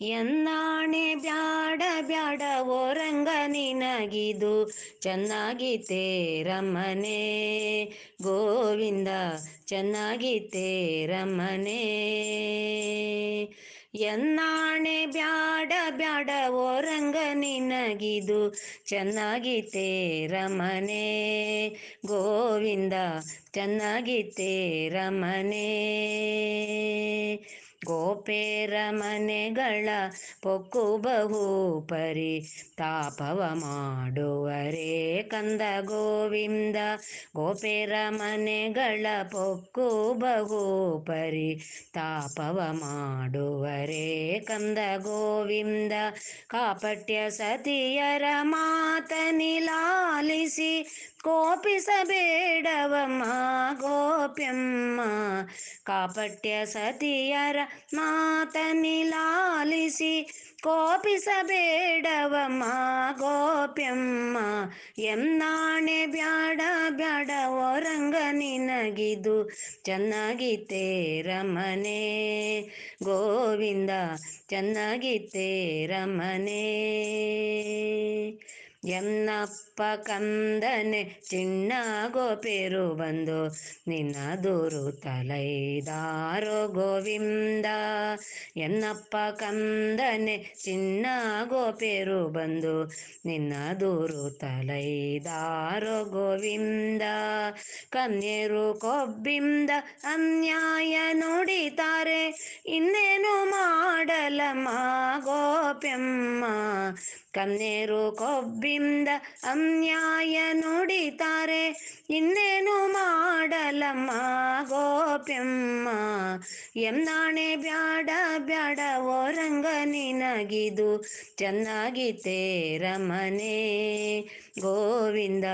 ಎನ್ನಾಣೆ ಬ್ಯಾಡ ಬ್ಯಾಡ ಓರಂಗ ನಿನಗಿದು ಚೆನ್ನಾಗಿ ರಮನೆ ಗೋವಿಂದ, ಚೆನ್ನಾಗಿ ರಮನೆ ಎನ್ನಾಣೆ ಬ್ಯಾಡ ಬ್ಯಾಡ ಓರಂಗ ನಿನಗಿದು ಚೆನ್ನಾಗಿ ರಮನೆ ಗೋವಿಂದ ಚೆನ್ನಾಗಿತ್ತೇ ರಮನೆ ಗೋಪೇರ ಮನೆಗಳ ಪೊಕ್ಕು ಬಹು ಪರಿ ತಾಪವ ಮಾಡುವರೇ ಕಂದ ಗೋವಿಂದ. ಗೋಪೇರ ಮನೆಗಳ ಪೊಕ್ಕು ಬಹು ಪರಿ ತಾಪವ ಮಾಡುವರೇ ಕಂದ ಗೋವಿಂದ. ಕಾಪಟ್ಯ ಸತಿಯರ ಮಾತನಿಲಾಲಿಸಿ ಕೋಪಿಸಬೇಡವಮ್ಮ ಗೋಪ್ಯಮ್ಮ. ಕಾಪಟ್ಯ ಸತಿಯರ ಮಾತನಿಲಾಲಿಸಿ ಕೋಪಿಸಬೇಡವಮ್ಮ ಗೋಪ್ಯಮ್ಮ ಎನ್ನಾಣೆ ಬ್ಯಾಡ ಬ್ಯಾಡ ಓರಂಗ ನಿನಗಿದು ಚೆನ್ನಾಗಿತ್ತೆ ರಮನೆ ಗೋವಿಂದ ಚೆನ್ನಾಗಿತ್ತೆ ರಮನೆ ಎನ್ನಪ್ಪ ಕಂದನೆ ಚಿನ್ನ ಗೋಪೇರು ಬಂದು ನಿನ್ನ ದೂರು ತಲೈದಾರೋ ಗೋವಿಂದ. ಎನ್ನಪ್ಪ ಕಂದನೆ ಚಿನ್ನ ಗೋಪೇರು ಬಂದು ನಿನ್ನ ದೂರು ತಲೈದಾರೋ ಗೋವಿಂದ. ಕನ್ಯರು ಕೊಬ್ಬಿಂದ ಅನ್ಯಾಯ ನುಡಿತಾರೆ, ಇನ್ನೇನು ಮಾಡಲಮ್ಮ ಗೋಪ್ಯಮ್ಮ? ಕನ್ಯರು ಕೊಬ್ಬಿಂದ ಅನ್ಯಾಯ ನುಡಿತಾರೆ. ಇನ್ನೇನು ಮಾಡಲಮ್ಮ ಗೋಪ್ಯಮ್ಮ? ಎಂದಾಣೆ ಬ್ಯಾಡ ಬ್ಯಾಡ ಓರಂಗ ನಿನಗಿದು ಚೆನ್ನಾಗಿತ್ತೇ ರಮನೆ ಗೋವಿಂದ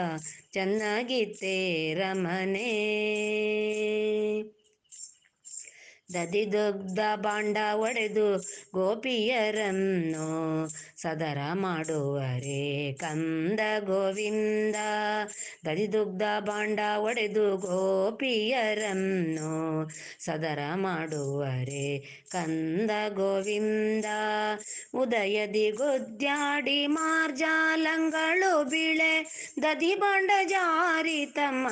ಚೆನ್ನಾಗಿತ್ತೆ ರಮನೆ ದದಿದೊಗ್ದ ಬಾಂಡ ಒಡೆದು ಗೋಪಿಯರನ್ನು ಸದರ ಮಾಡುವರೆ ಕಂದ ಗೋವಿಂದ. ದದಿದುಗ್ಧ ಬಾಂಡ ಒಡೆದು ಗೋಪಿಯರನ್ನು ಸದರ ಮಾಡುವರೆ ಕಂದ ಗೋವಿಂದ. ಉದಯದಿ ಗೊದ್ಯಾಡಿ ಮಾರ್ಜಾಲಂಗಳು ಬೀಳೆ ದದಿ ಬಾಂಡ ಜಾರಿತಮ್ಮ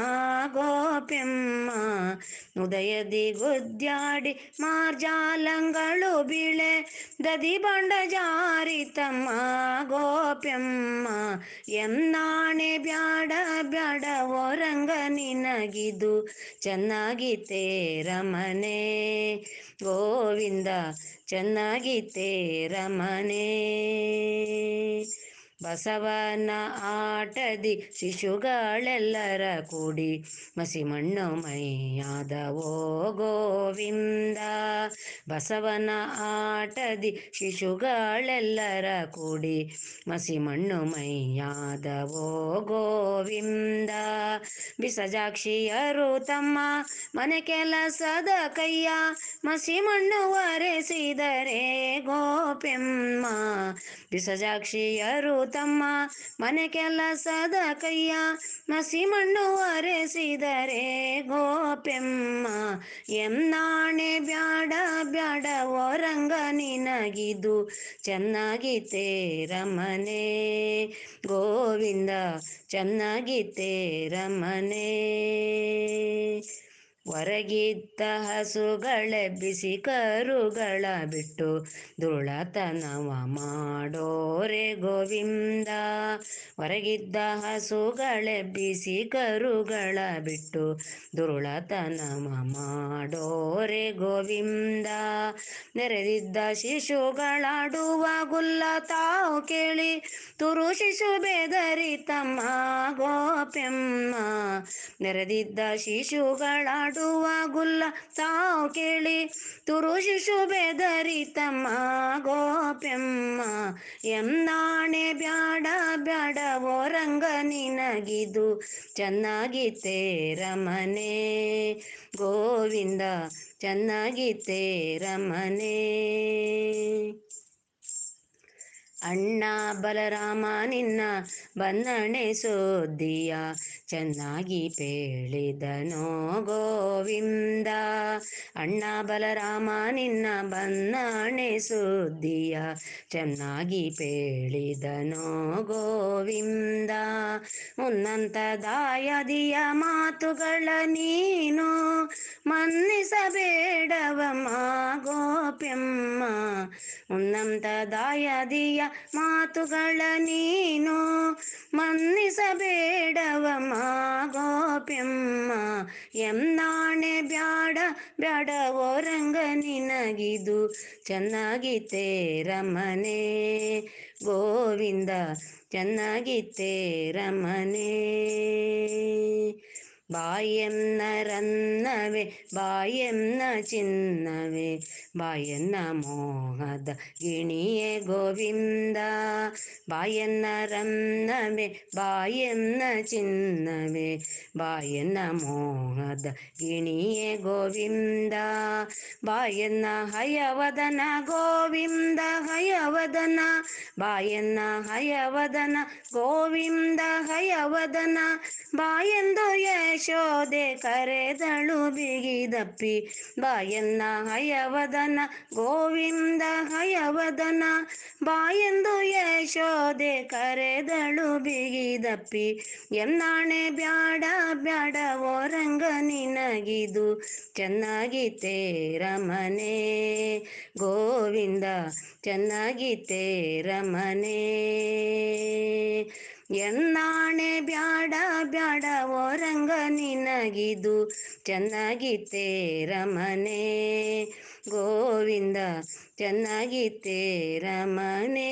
ಗೋಪ್ಯಮ್ಮ. ಉದಯದಿ ಗುದ್ಯಾಡಿ ಮಾರ್ಜಾಲಂಗಳು ಬೀಳೆ. ದದಿ ಬಾಂಡ ಜಾರಿತಮ್ಮ ಗೋಪ್ಯಮ್ಮ. ಎನ್ನಾಣೆ ಬ್ಯಾಡ ಬ್ಯಾಡ ಓರಂಗ ನಿನಗಿದು. ಚೆನ್ನಾಗಿತ್ತೇ ರಮನೆ ಗೋವಿಂದ, ಚೆನ್ನಾಗಿ ರಮನೆ ಬಸವನ ಆಟದಿ ಶಿಶುಗಳೆಲ್ಲರ ಕೂಡಿ ಮಸಿಮಣ್ಣು ಮೈಯಾದವೋ ಗೋವಿಂದ. ಬಸವನ ಆಟದಿ ಶಿಶುಗಳೆಲ್ಲರ ಕೂಡಿ ಮಸಿಮಣ್ಣು ಮೈಯಾದವೋ ಗೋವಿಂದ. ಬಿಸಜಾಕ್ಷಿಯರು ತಮ್ಮ ಮನೆ ಕೆಲಸದ ಕೈಯ ಮಸಿಮಣ್ಣು ಒರೆಸಿದರೆ ಗೋಪೆಮ್ಮ. ಬಿಸಜಾಕ್ಷಿಯರು ತಮ್ಮ ಮನೆ ಕೆಲಸದ ಕೈಯ ಮಸಿಮಣ್ಣು ಒರೆಸಿದರೆ ಗೋಪ್ಯಮ್ಮ ಎನ್ನಾಣೆ ಬ್ಯಾಡ ಬ್ಯಾಡ ಒರಂಗ ನಿನಗಿದು ಚೆನ್ನಾಗಿತ್ತೆ ರಮನೆ ಗೋವಿಂದ ಚೆನ್ನಾಗಿತ್ತೆ ರಮನೆ ಹೊರಗಿದ್ದ ಹಸುಗಳೆಬ್ಬಿಸಿ ಕರುಗಳ ಬಿಟ್ಟು ದುಳತನವ ಮಾಡೋರೆ ಗೋವಿಂದ. ಹೊರಗಿದ್ದ ಹಸುಗಳೆಬ್ಬಿಸಿ ಕರುಗಳ ಬಿಟ್ಟು ದುರುಳತನವ ಮಾಡೋರೆ ಗೋವಿಂದ. ನೆರೆದಿದ್ದ ಶಿಶುಗಳಾಡುವ ಗುಲ್ಲ ತಾವು ಕೇಳಿ ತುರು ಶಿಶು ಬೆದರಿತಮ್ಮ ಗೋಪ್ಯಮ್ಮ ನೆರೆದಿದ್ದ ಶಿಶುಗಳಾಡುವ ಗುಲ್ಲ ತಾವು ಕೇಳಿ ತುರು ಶಿಶು ಬೆದರಿತಮ್ಮ ಗೋಪ್ಯಮ್ಮ ಎಂದಾಣೆ ಬ್ಯಾಡ ಬ್ಯಾಡ ಓರಂಗ ನಿನಗಿದು ಚೆನ್ನಾಗಿತ್ತೆ ರಮನೆ ಗೋವಿಂದ ಚೆನ್ನಾಗಿತ್ತೆ ರಮನೆ ಅಣ್ಣ ಬಲರಾಮ, ನಿನ್ನ ಬನ್ನಣೆ ಸುದ್ದಿಯ ಚೆನ್ನಾಗಿ ಪೇಳಿದನೋ ಗೋವಿಂದ. ಅಣ್ಣ ಬಲರಾಮ, ನಿನ್ನ ಬನ್ನಣೆ ಸುದ್ದಿಯ ಚೆನ್ನಾಗಿ ಪೇಳಿದನೋ ಗೋವಿಂದ. ಮುನ್ನಂತ ದಾಯದಿಯ ಮಾತುಗಳ ನೀನು ಮನ್ನಿಸಬೇಡವಮ್ಮ ಗೋಪ್ಯಮ್ಮ. ಉನ್ನಂತ ದಾಯದಿಯ ಮಾತುಗಳ ನೀನು ಮನ್ನಿಸಬೇಡವಮ್ಮ ಗೋಪ್ಯಮ್ಮ. ಎನ್ನಾಣೆ ಬ್ಯಾಡ ಬ್ಯಾಡ ರಂಗ ನಿನಗಿದು ಚೆನ್ನಾಗಿತ್ತೇ ರಮನೆ ಗೋವಿಂದ ಚೆನ್ನಾಗಿತ್ತೇ ರಮನೆ ಬಾಯನ್ನ ರನ್ನವೆ ಬಾಯನ್ನ ಚಿನ್ನವೆ ಬಾಯನ್ನ ಮೋಹದ ಗಿಣಿಯೇ ಗೋವಿಂದ ಬಾಯನ್ನ ರನ್ನವೆ ಬಾಯನ್ನ ಚಿನ್ನವೆ ಬಾಯನ್ನ ಮೋಹದ ಗಿಣಿಯೇ ಗೋವಿಂದ ಬಾಯನ್ನ ಹಯವದನ ಗೋವಿಂದ ಹಯವದನ ಬಾಯನ್ನ ಹಯವದನ, ಗೋವಿಂದ ಹಯವದನ, ಬಾಯೆಂದು ಯಶೋದೆ ಕರೆದಳು ಬಿಗಿದಪ್ಪಿ. ಬಾಯನ್ನ ಹಯವದನ, ಗೋವಿಂದ ಹಯವದನ, ಬಾಯೆಂದು ಯಶೋದೆ ಕರೆದಳು ಬಿಗಿದಪ್ಪಿ. ಎನ್ನಾಣೆ ಬ್ಯಾಡ ಬ್ಯಾಡ ರಂಗ ನಿನಗಿದು ತೇರ ರಮನೆ ಗೋವಿಂದ ಚೆನ್ನಾಗಿತ್ತೇ ರಮನೆ ಎನ್ನಾಣೆ ಬ್ಯಾಡ ಬ್ಯಾಡ ಓರಂಗ ನಿನಗಿದು ತೇರ ರಮನೆ ಗೋವಿಂದ ಚೆನ್ನಾಗಿತ್ತೆ ರಮನೆ